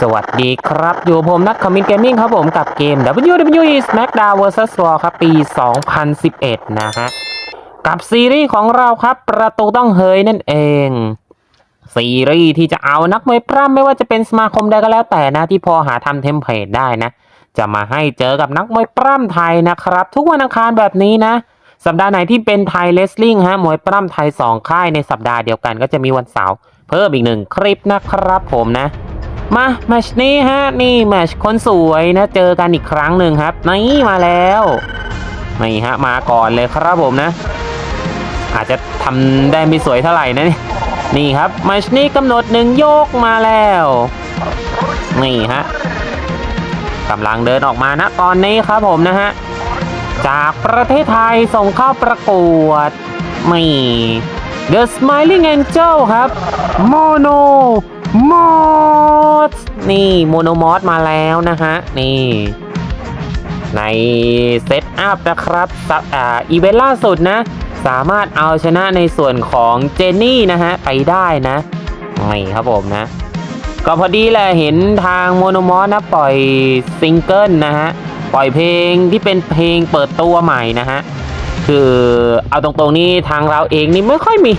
สวัสดีครับ อยู่ผมนักคอมมินเกมมิ่งครับผมกับเกม WWE SmackDown vs Raw ครับ ปี 2011 นะฮะ กับซีรีส์ของเราครับ ประตูต้องเฮยนั่นเอง ซีรีส์ที่จะเอานักมวยปล้ำไม่ว่าจะเป็นสมาคมใดก็แล้วแต่นะ ที่พอหาทำเทมเพลตได้นะ จะมาให้เจอกับนักมวยปล้ำไทยนะครับ ทุกวันอังคารแบบนี้นะ สัปดาห์ไหนที่เป็นไทยเลสลิงฮะมวยปล้ำไทย 2 ค่ายในสัปดาห์เดียวกัน ก็จะมีวันเสาร์เพิ่มอีกหนึ่งคลิปนะครับผมนะ มาแมชนี้ฮะนี่แมชคนสวยนะเจอกันอีกครั้งหนึ่งครับนี่มาแล้วนี่ฮะมาก่อนเลยครับผมนะ อาจจะทำได้ไม่สวยเท่าไหร่นะนี่นี่ครับแมชนี้กำหนดหนึ่งโยกมาแล้วนี่ฮะกำลังเดินออกมานะตอนนี้ครับผมนะฮะจากประเทศไทยส่งเข้าประกวดนี่ The Smiling Angel ครับ Mono m o d นี่โมโนมอสมาแล้วนะฮะ นี่ ในเซตอัพนะครับสัปอ่าอีเวนต์ล่าสุดนะ สามารถเอาชนะในส่วนของเจนนี่นะฮะ ไปได้นะนี่ครับผมนะ ก็พอดีแหละเห็นทางโมโนมอสนะ ปล่อยซิงเกิลนะฮะ ปล่อยเพลงที่เป็นเพลงเปิดตัวใหม่นะฮะ คือเอาตรงๆนี่ทางเราเองนี่ไม่ค่อยมี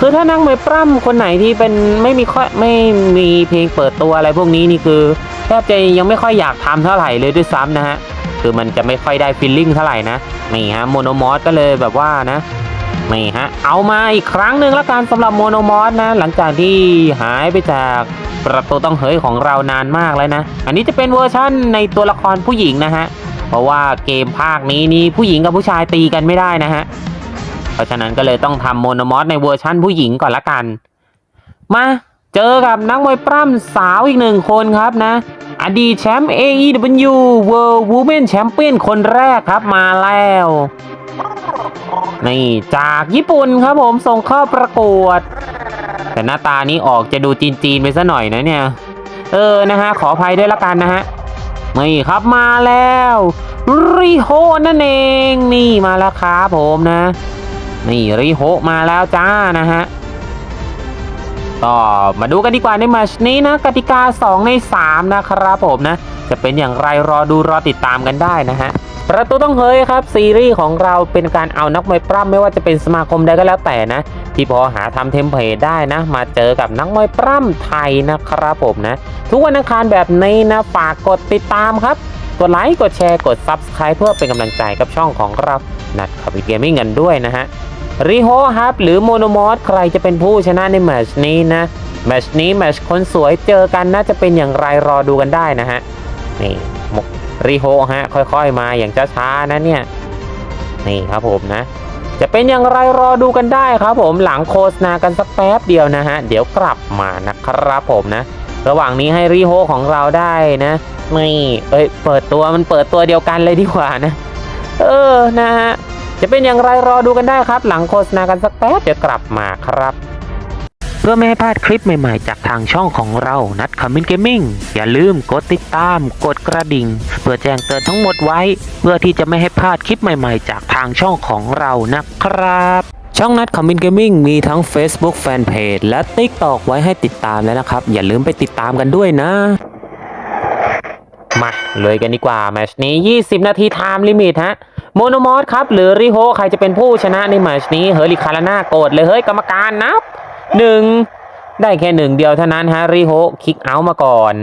คือถ้านั่งมวยปล้ำคนไหนที่เป็นไม่มีค่อยไม่มีเพลงเปิดตัวอะไรพวกนี้นี่คือแทบจะยังไม่ค่อยอยากทำเท่าไหร่เลยด้วยซ้ำนะฮะคือมันจะไม่ค่อยได้ฟีลลิ่งเท่าไหร่นะนี่ฮะโมโนมอสก็เลยแบบว่านะนี่ฮะเอามาอีกครั้งหนึ่งละกันสำหรับโมโนมอสนะหลังจากที่หายไปจากประตูต้องเฮยของเรานานมากแล้วนะ อันนี้จะเป็นเวอร์ชั่นในตัวละครผู้หญิงนะฮะเพราะว่าเกมภาคนี้นี่ผู้หญิงกับผู้ชายตีกันไม่ได้นะฮะ เพราะฉะนั้นก็เลยต้องทำโมโนมอสในเวอร์ชั่นผู้หญิงก่อนละกัน มาเจอกับนักมวยปล้ำสาวอีกหนึ่งคนครับนะ อดีตแชมป์ AEW World Women Champion คนแรกครับมาแล้ว นี่จากญี่ปุ่นครับผมส่งเข้าประกวด แต่หน้าตานี้ออกจะดูจีนๆไปซะหน่อยนะเนี่ย เออนะฮะขออภัยด้วยละกันนะฮะนี่ครับมาแล้ว ริโฮนั่นเอง นี่มาแล้วครับผมนะ นี่ริโฮมาแล้วจ้านะฮะก็มาดูกันดีกว่าในแมตชนี้นะกติกา 2 ใน 3 นะครับผมนะ จะเป็นอย่างไรรอดูรอติดตามกันได้นะฮะประตูต้องเฮ้ยครับ ซีรีส์ของเราเป็นการเอานักมวยปล้ำไม่ว่าจะเป็นสมาคมใดก็แล้วแต่นะ ที่พอหาทำเทมเพลตได้นะ มาเจอกับนักมวยปล้ำไทยนะครับผมนะ ทุกวันอังคารแบบนี้นะฝากกดติดตามครับ กดไลค์กดแชร์กด Subscribe เพื่อเป็นกำลังใจกับช่องของเรานัดขับเกมมิ่งกันด้วยนะฮะ ริโฮครับหรือโมโนมอสใครจะเป็นผู้ชนะในแมชนี้นะแมชนี้แมชคนสวยเจอกันน่าจะเป็นอย่างไรรอดูกันได้นะฮะนี่มกริโฮฮะค่อยๆมาอย่างช้าๆนะเนี่ยนี่ครับผมนะ จะเป็นอย่างไรรอดูกันได้ครับผมหลังโฆษณากันสักแป๊บเดียวนะฮะเดี๋ยวกลับมานะครับผมนะ ระหว่างนี้ให้ริโฮของเราได้นะนี่เอ้ยเปิดตัวมันเปิดตัวเดียวกันเลยดีกว่านะ เออนะฮะ จะเป็นอย่างไรรอดูกันได้ครับ หลังโฆษณากันสักแป๊บเดี๋ยวกลับมาครับ เพื่อไม่ให้พลาดคลิปใหม่ๆ จากทางช่องของเรานัดคอมมินเกมมิ่งอย่าลืมกดติดตาม กดกระดิ่ง เพื่อแจ้งเตือนทั้งหมดไว้ เพื่อที่จะไม่ให้พลาดคลิปใหม่ๆ จากทางช่องของเรานะครับช่องนัดคอมมินเกมมิ่งมีทั้ง Facebook Fanpage และ TikTok ไว้ให้ติดตามแล้วนะครับ อย่าลืมไปติดตามกันด้วยนะ มาเลยกันดีกว่าแมตชนี้ 20 นาทีไทม์ลิมิตฮะ โมโนมอสครับหรือริโฮใครจะเป็นผู้ชนะในแมตชนี้เฮอริคาราน่าโกรธเลยเฮ้ยกรรมการนับหนึ่งได้แค่หนึ่งเดียวเท่านั้นฮะริโฮคิกเอาท์มาก่อน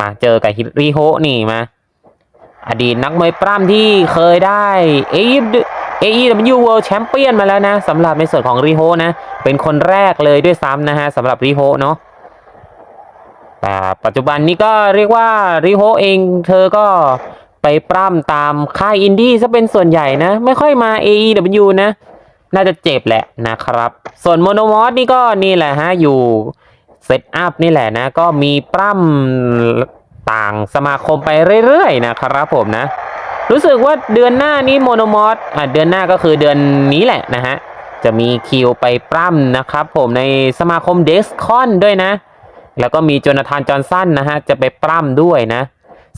มาเจอกับริโฮนี่มา อดีตนักมวยปล้ำที่เคยได้เอ AEW World Champion มาแล้วนะสำหรับในส่วนของริโฮนะ เป็นคนแรกเลยด้วยซ้ำนะฮะสำหรับริโฮเนาะแต่ปัจจุบันนี้ก็เรียกว่าริโฮเองเธอก็ ไปปล้ำตามค่ายอินดี้ซะเป็นส่วนใหญ่นะ ไม่ค่อยมา AEW นะ น่าจะเจ็บแหละนะครับ ส่วนโมโนมอสนี่ก็นี่แหละฮะ อยู่เซตอัพนี่แหละนะ ก็มีปล้ำต่างสมาคมไปเรื่อยๆนะครับผมนะ รู้สึกว่าเดือนหน้านี้โมโนมอสอะเดือนหน้าก็คือเดือนนี้แหละนะฮะ จะมีคิวไปปล้ำนะครับผมในสมาคมเดสคอนด้วยนะ แล้วก็มีโจนาธานจอห์นสันนะฮะ จะไปปล้ำด้วยนะ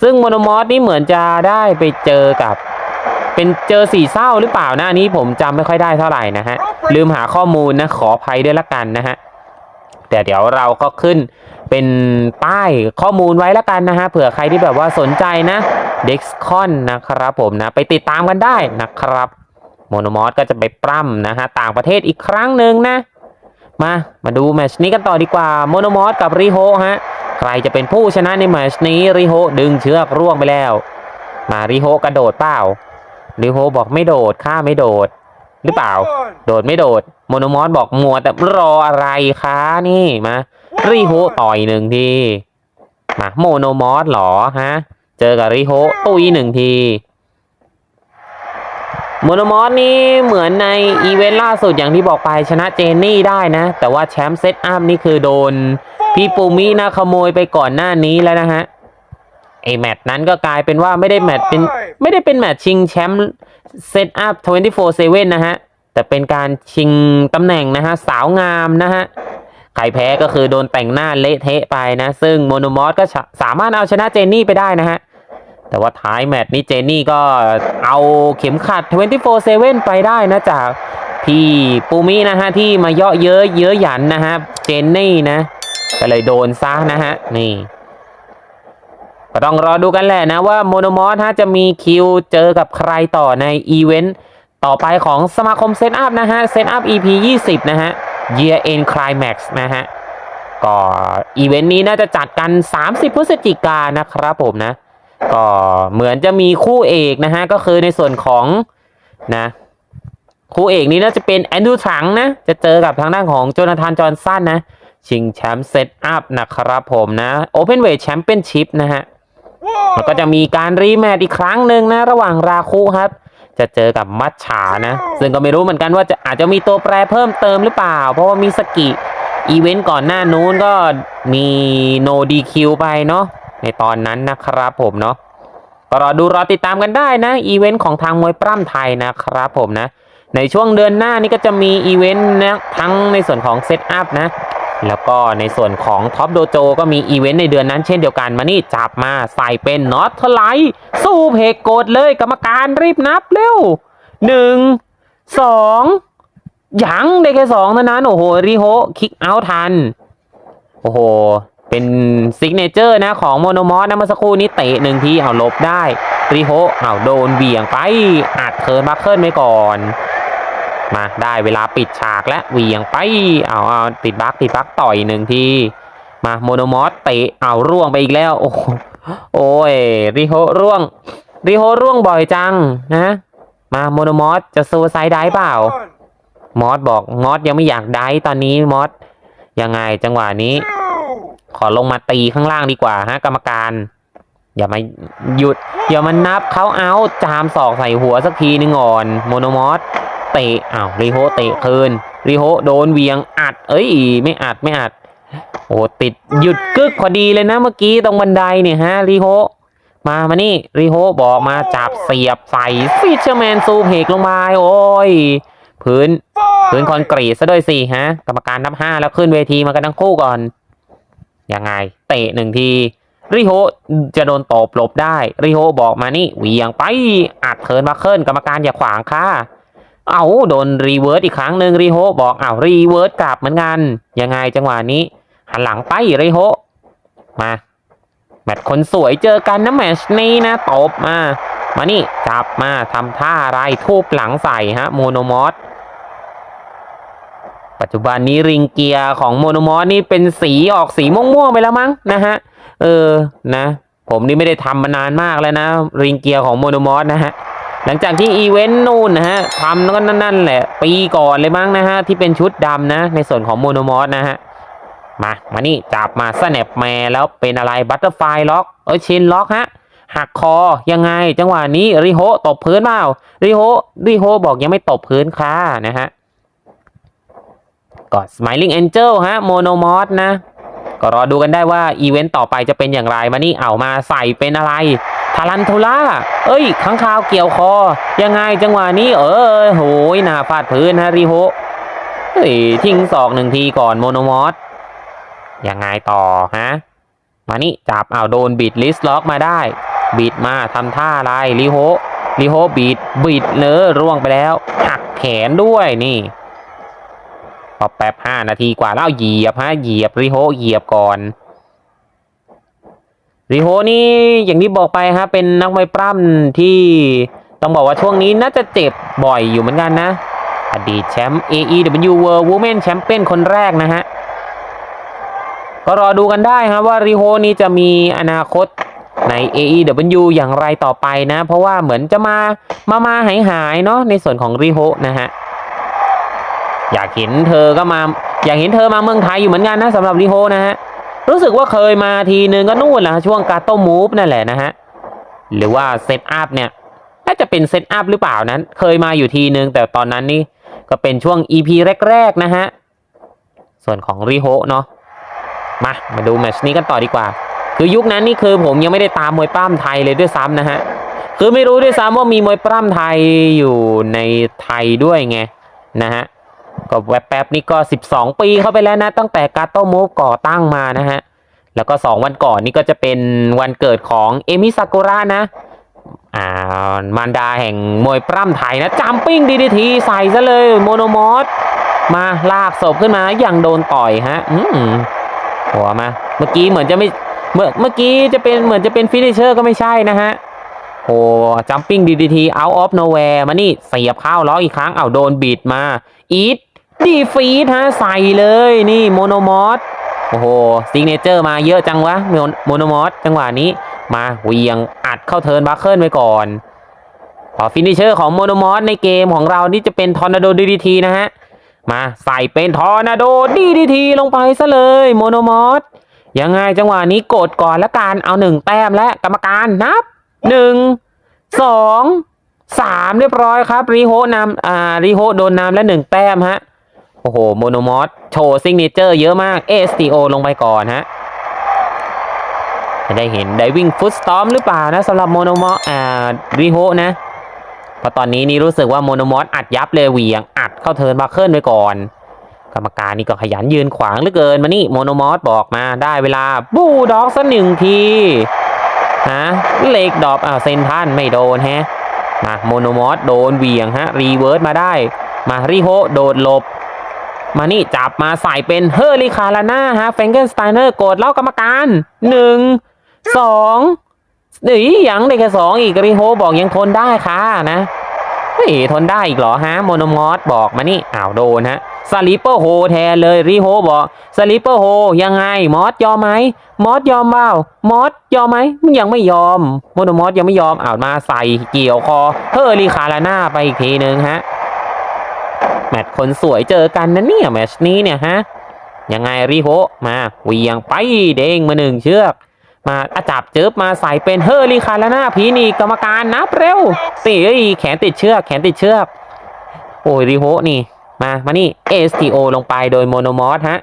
ซึ่งโมโนมอสนี่เหมือนจะได้ไปเจอกับ เป็นเจอสี่เศร้าหรือเปล่านะอันนี้ผมจำไม่ค่อยได้เท่าไหร่นะฮะ ลืมหาข้อมูลนะขออภัยด้วยละกันนะฮะ แต่เดี๋ยวเราก็ขึ้นเป็นป้ายข้อมูลไว้ล้วกันนะฮะเผื่อใครที่แบบว่าสนใจนะ Dexcon นนะครับผมนะ ไปติดตามกันได้นะครับโมโนมอสก็จะไปปล้ำนะฮะต่างประเทศอีกครั้งหนึ่งนะ มามาดูแมชนี้กันต่อดีกว่าโมโนมอสกับริโฮฮะ ใครจะเป็นผู้ชนะในแมตชนี้ริโฮดึงเชือกร่วงไปแล้ว มาริโฮกระโดดเปล่าริโฮบอกไม่โดดข้าไม่โดด หรือเปล่า โดดไม่โดดโมโนมอสบอกมัวแต่รออะไรคะนี่มาริโฮต่อยหนึ่งทีมาโมโนมอสหรอฮะ เจอกับริโฮตุยหนึ่งทีโมโนมอสนี่เหมือนในอีเวนต์ล่าสุดอย่างที่บอกไปชนะเจนนี่ได้นะ แต่ว่าแชมป์เซตอัพนี่คือโดน พี่ปูมินะขโมยไปก่อนหน้านี้แล้วนะฮะไอแมตช์นั้นก็กลายเป็นว่าไม่ได้แมตช์เป็นไม่ได้เป็นแมตช์ชิงแชมป์เซตอัพ24/7 นะฮะ แต่เป็นการชิงตำแหน่งนะฮะ สาวงามนะฮะใครแพ้ก็คือโดนแต่งหน้าเละเทะไปนะ ซึ่งโมโนมอสก็สามารถเอาชนะเจนนี่ไปได้นะฮะ แต่ว่าท้ายแมตช์นี้เจนนี่ก็เอาเข็มขัด 24/7 ไปได้นะจากพี่ปูมินะฮะ ที่มาเยาะเย้ยเย้ยหยันนะฮะ เจนนี่นะ ก็เลยโดนซะนะฮะ นี่ก็ต้องรอดูกันแหละนะว่าโมโนมอสฮะจะมีคิวเจอกับใครต่อในอีเวนต์ต่อไปของสมาคมเซตอัพนะฮะเซตอัพ EP 20 นะฮะ Year End Climax นะฮะ ก็อีเวนต์นี้น่าจะจัดกัน 30 พฤศจิกายนนะครับผมนะ ก็เหมือนจะมีคู่เอกนะฮะ ก็คือในส่วนของนะ คู่เอกนี้น่าจะเป็นแอนดูถังนะ จะเจอกับทางด้านของโจนาธานจอห์นสันนะ ชิงแชมป์เซตอัพนะครับผมนะ Open Weight Championship นะฮะแล้วก็จะมีการรีแมตช์อีกครั้งหนึ่งนะ ระหว่างราคุครับ จะเจอกับมัชฉานะ ซึ่งก็ไม่รู้เหมือนกันว่าจะอาจจะมีตัวแปรเพิ่มเติมหรือเปล่า เพราะว่ามีสกิอีเวนต์ก่อนหน้านู้นก็มีโนดีคิวไปเนาะในตอนนั้นนะครับผมเนาะก็รอดูรอติดตามกันได้นะอีเวนต์ของทางมวยปล้ำไทยนะครับผมนะ ในช่วงเดือนหน้านี้ก็จะมีอีเวนต์นะทั้งในส่วนของเซตอัพนะ แล้วก็ในส่วนของท็อปโดโจก็มีอีเวนต์ในเดือนนั้นเช่นเดียวกันมานี่จับมาใส่เป็นน็อตทไลสู้เพกโกดเลยกรรมการรีบนับเร็วหนึ่งสองยังได้แค่สองเท่านั้นโอ้โหริโฮคิกเอาทัน โอ้โห เป็นซิกเนเจอร์นะของโมโนมอสนะเมื่อสักครู่นี้เตะหนึ่งทีเอาลบได้ริโฮเอาโดนเบี่ยงไปอัดเทิร์นบัคเคิลไปก่อน มาได้เวลาปิดฉากและเหวียงไปเอาเอาติดบักติดบักต่อยหนึ่งทีมาโมโนมอสเตะเอาร่วงไปอีกแล้ว โอ้โอ้ยริโฮร่วงริโฮร่วงบ่อยจังนะมาโมโนมอสจะซูไซด์ได้เปล่ามอสบอกมอสยังไม่อยากได้ตอนนี้มอสยังไงจังหวะนี้ ขอลงมาตีข้างล่างดีกว่าฮะ กรรมการ อย่ามาหยุดอย่ามานับเขาเอาจามศอกใส่หัวสักทีนึงก่อน โมโนมอส เตะอ้าวริโฮเตะคืนริโฮโดนเวียงอัด เอ้ยไม่อัดไม่อัด โอ้ติดหยุดกึกพอดีเลยนะเมื่อกี้ตรงบันไดเนี่ยฮะริโฮมามานี่ริโฮบอกมาจับเสียบใส่ฟิชเชอร์แมนซูเพกลงมาโอ้ยพื้นพื้นคอนกรีตซะด้วยสิฮะ กรรมการนับห้าแล้วขึ้นเวทีมากันทั้งคู่ก่อนยังไง เตะหนึ่งทีริโฮจะโดนตบหลบได้ริโฮบอกมานี่เหวียงไปอัดเทินมาเคิลกรรมการอย่าขวางค่ะ เอาโดนรีเวิร์สอีกครั้งหนึ่งริโฮบอกเอ้ารีเวิร์สกลับเหมือนกัน ยังไงจังหวะนี้ หันหลังไปริโฮมาแมตช์คนสวยเจอกันนะแมตช์นี้นะตบมา มานี่จับมาทำท่าอะไรทูบหลังใส่ฮะโมโนมอสปัจจุบันนี้ริงเกียร์ของโมโนมอสนี่เป็นสีออกสีม่วงๆไปแล้วมั้งนะฮะเออนะ ผมนี่ไม่ได้ทำมานานมากแล้วนะ ริงเกียร์ของโมโนมอสนะฮะ หลังจากที่อีเวนต์นู่นนะฮะทำแล้วก็นั่นๆแหละ ปีก่อนเลยมั้งนะฮะ ที่เป็นชุดดำนะ ในส่วนของโมโนมอสนะฮะ มา มานี่ จับมาสแนปแมแล้วเป็นอะไรบัตเตอร์ไฟล็อกเอ้ยชินล็อกฮะ หักคอยังไง จังหวะนี้ริโฮตบพื้นเปล่าริโฮริโฮบอกยังไม่ตบพื้นค่ะนะฮะก็ Smiling Angel ฮะ Monomod นะ ก็รอดูกันได้ว่าอีเวนต์ต่อไปจะเป็นอย่างไรมานี่เอามาใส่เป็นอะไร ทารันทูล่าเอ้ยข้างคาวเกี่ยวคอ ยังไงจังหวะนี้ เออโหยหน้าฟาดพื้นฮะริโฮเฮ้ยทิ้งศอกหนึ่งทีก่อนโมโนมอสยังไงต่อฮะมานี่จับเอาโดนบิดลิสล็อกมาได้ บิดมาทำท่าอะไรริโฮริโฮบิดบิดเนอร่วงไปแล้ว หักแขนด้วยนี่พอแป๊บห้านาทีกว่าแล้วเหยียบฮะเหยียบริโฮเหยียบก่อน ริโฮนี่อย่างที่บอกไปฮะเป็นนักมวยปล้ำที่ต้องบอกว่าช่วงนี้น่าจะเจ็บบ่อยอยู่เหมือนกันนะ อดีตแชมป์ AEW World Women Champion คนแรกนะฮะ ก็รอดูกันได้ครับว่าริโฮนี่จะมีอนาคตใน AEW อย่างไรต่อไปนะ เพราะว่าเหมือนจะมามามาหายหายเนาะในส่วนของริโฮนะฮะ อยากเห็นเธอก็มา อยากเห็นเธอมาเมืองไทยอยู่เหมือนกันนะสำหรับริโฮนะฮะ รู้สึกว่าเคยมาทีนึงก็นู่นแหละช่วงการโต้มูฟนั่นแหละนะฮะ หรือว่าเซตอัพเนี่ยน่าจะเป็นเซตอัพหรือเปล่านั้น เคยมาอยู่ทีนึง แต่ตอนนั้นนี่ก็เป็นช่วง EP แรกๆนะฮะ ส่วนของริโฮเนาะมามาดูแมชนี้กันต่อดีกว่า คือยุคนั้นนี่คือผมยังไม่ได้ตามมวยปล้ำไทยเลยด้วยซ้ำนะฮะ คือไม่รู้ด้วยซ้ำว่ามีมวยปล้ำไทยอยู่ในไทยด้วยไงนะฮะ ก็แวบแป๊บนี่ก็ 12 ปีเข้าไปแล้วนะ ตั้งแต่กาโตโมฟก่อตั้งมานะฮะ แล้วก็ 2 วันก่อนนี่ก็จะเป็นวันเกิดของเอมิซากุระนะ อ่ามารดาแห่งมวยปล้ำไทยนะจัมปิ้งดีดีทีใส่ซะเลยโมโนมอสมาลากศพขึ้นมาอย่างโดนต่อยฮะ อืมหัวมา เมื่อกี้เหมือนจะไม่เมื่อเมื่อกี้จะเป็นเหมือนจะเป็นฟินิเชอร์ก็ไม่ใช่นะฮะโอ้จัมปิ้งดีดีที out of nowhere มานี่เสียบเข้าล้ออีกครั้งเอาโดนบีดมาอีท ดีฟีดฮะใส่เลยนี่โมโนมอสโอ้โหซิงเนเจอร์มาเยอะจังวะโมโนมอสจังหวะนี้มาเวียงอัดเข้าเทิร์นบัคเคิลไว้ก่อนพอฟินิชเชอร์ของโมโนมอสในเกมของเรานี่จะเป็นทอร์นาโดดีดีทีนะฮะ มาใส่เป็นทอร์นาโดดีดีทีลงไปซะเลยโมโนมอสยังไงจังหวะนี้กดก่อนละกันเอาหนึ่งแต้มและกรรมการนับหนึ่งสองสามเรียบร้อยครับรีโฮนำอ่ารีโฮโดนนำและหนึ่งแต้มฮะ โอ้โห โมโนมอสโชว์ซิงเนเจอร์เยอะมาก STO ลงไปก่อนฮะจะได้เห็นไดวิ่งฟุตสตอมหรือเปล่านะสำหรับโมโนมอสอ่ารีโฮนะเพราะตอนนี้นี่รู้สึกว่าโมโนมอสอัดยับเลยเวียงอัดเข้าเทิร์นบัคเคิลไว้ก่อน กรรมการนี่ก็ขยันยืนขวางเหลือเกินมานี่โมโนมอสบอกมาได้เวลาบูด็อกสักหนึ่งทีฮะเล็กดอปอ้าวเซนทันไม่โดนฮะมาโมโนมอสโดนเวียงฮะรีเวิร์สมาได้ มาริโฮโดดหลบ มานี่จับมาใส่เป็นเฮอร์ริคาราน่าฮะแฟรงเกนสไตเนอร์กดเล่ากรรมการหนึ่งสองเฮ้ยยังได้แค่สองอีกริโฮบอกยังทนได้ค่ะนะเฮ้ยทนได้อีกเหรอฮะโมโนมอสบอกมานี่อ้าวโดนฮะสลิปเปอร์โฮแทนเลยริโฮบอกสลิปเปอร์โฮยังไงมอสยอมไหมมอสยอมเปล่ามอสยอมไหมมันยังไม่ยอมโมโนมอสยังไม่ยอมอ้าวมาใส่เกี่ยวคอเฮอร์ริคาราน่าไปอีกทีนึงฮะ แมตช์คนสวยเจอกันนะเนี่ยแมตช์นี้เนี่ยฮะยังไงริโฮมาเวียงไปเด้งมาหนึ่งเชือก มาอาจับเจิบมาใส่เป็นเฮอร์ริคาราน่าพีนีกรรมการนับเร็วตีเอ้ยแขนติดเชือกแขนติดเชือก โอ้ยริโฮนี่ มามานี่ STO ลงไปโดยโมโนมอสฮะ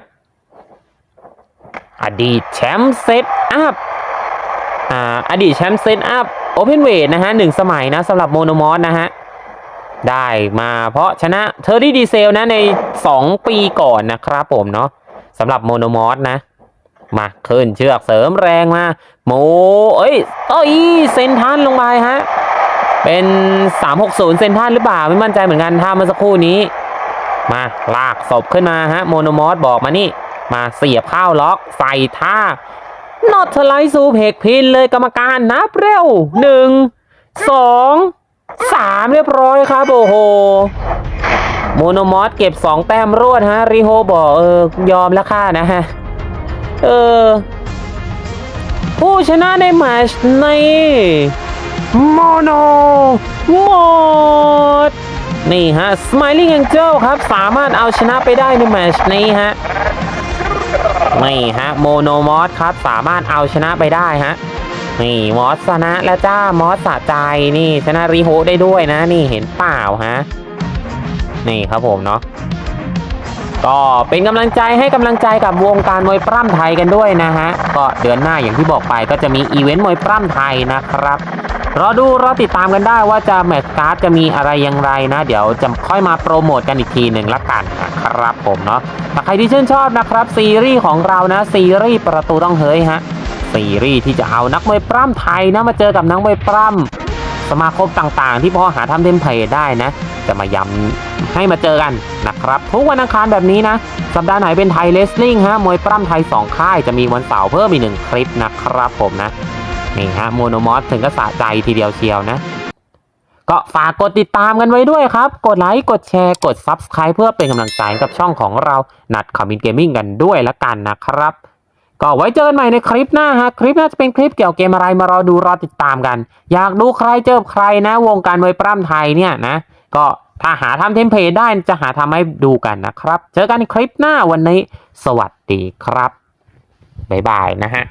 อดีตแชมป์เซตอัพอ่าอดีตแชมป์เซตอัพโอเพนเวทนะฮะหนึ่งสมัยนะสำหรับโมโนมอสนะฮะ ได้มาเพราะชนะเทอร์ดี้ดีเซลนะใน 2 ปีก่อนนะครับผมเนาะสำหรับโมโนมอสนะ มาขึ้นเชือกเสริมแรงมาโมเอ้ยเอ้ยเซนทันลงไปฮะ เป็น 360 เซนทันหรือเปล่า ไม่มั่นใจเหมือนกันท่าเมื่อสักครู่นี้ มาลากศพขึ้นมาฮะโมโนมอสบอกมานี่ มาเสียบข้าวล็อกใส่ท่านอตไลซูเพกพินเลยกรรมการนับเร็วหนึ่งสอง สามเรียบร้อยครับ โอ้โหโมโนมอสเก็บสองแต้มรวดฮะริโฮบอกเออยอมแล้วค่านะฮะ เออ ผู้ชนะในแมช์นี้โมโนมอสนี่ฮะ Smiling Angel ครับ สามารถเอาชนะไปได้ในแมชนี้ฮะนี่ฮะโมโนมอสครับ สามารถเอาชนะไปได้ฮะ นี่มอสชนะแล้วจ้ามอสสะใจนี่ชนะริโฮได้ด้วยนะ นี่เห็นเปล่าฮะนี่ครับผมเนาะก็เป็นกำลังใจให้กำลังใจกับวงการมวยปล้ำไทยกันด้วยนะฮะก็เดือนหน้าอย่างที่บอกไปก็จะมีอีเวนต์มวยปล้ำไทยนะครับรอดูรอติดตามกันได้ว่าจะแมตช์การ์ดจะมีอะไรอย่างไรนะ เดี๋ยวจะค่อยมาโปรโมทกันอีกทีหนึ่งละกันนะครับผมเนาะถ้าใครที่ชื่นชอบนะครับซีรีส์ของเรานะซีรีส์ประตูต้องเฮ้ยฮะ ซีรีส์ที่จะเอานักมวยปล้ำไทยนะมาเจอกับนักมวยปล้ำสมาคมต่างๆ ที่พอหาทำเทมเพลตได้นะ จะมายำให้มาเจอกันนะครับ ทุกวันอังคารแบบนี้นะ สัปดาห์ไหนเป็นไทยเลสลิงฮะมวยปล้ำไทย 2 ค่ายจะมีวันเสาร์เพิ่มอีกหนึ่งคลิปนะครับผมนะนี่ฮะโมโนมอสถึงก็สะใจทีเดียวเชียวนะก็ฝากกดติดตามกันไว้ด้วยครับ กดไลค์ กดแชร์ กด Subscribe เพื่อเป็นกำลังใจกับช่องของเรา นัดคอมมินเกมมิ่งกันด้วยละกันนะครับ ก็ไว้เจอกันใหม่ในคลิปหน้าฮะคลิปหน้าจะเป็นคลิปเกี่ยวกับเกมอะไรมารอดูรอติดตามกัน อยากดูใครเจอใครนะ วงการมวยปล้ำไทยเนี่ยนะ ก็ถ้าหาทำเทมเพลตได้จะหาทำให้ดูกันนะครับ เจอกันในคลิปหน้าวันนี้ สวัสดีครับบ๊ายบายนะฮะ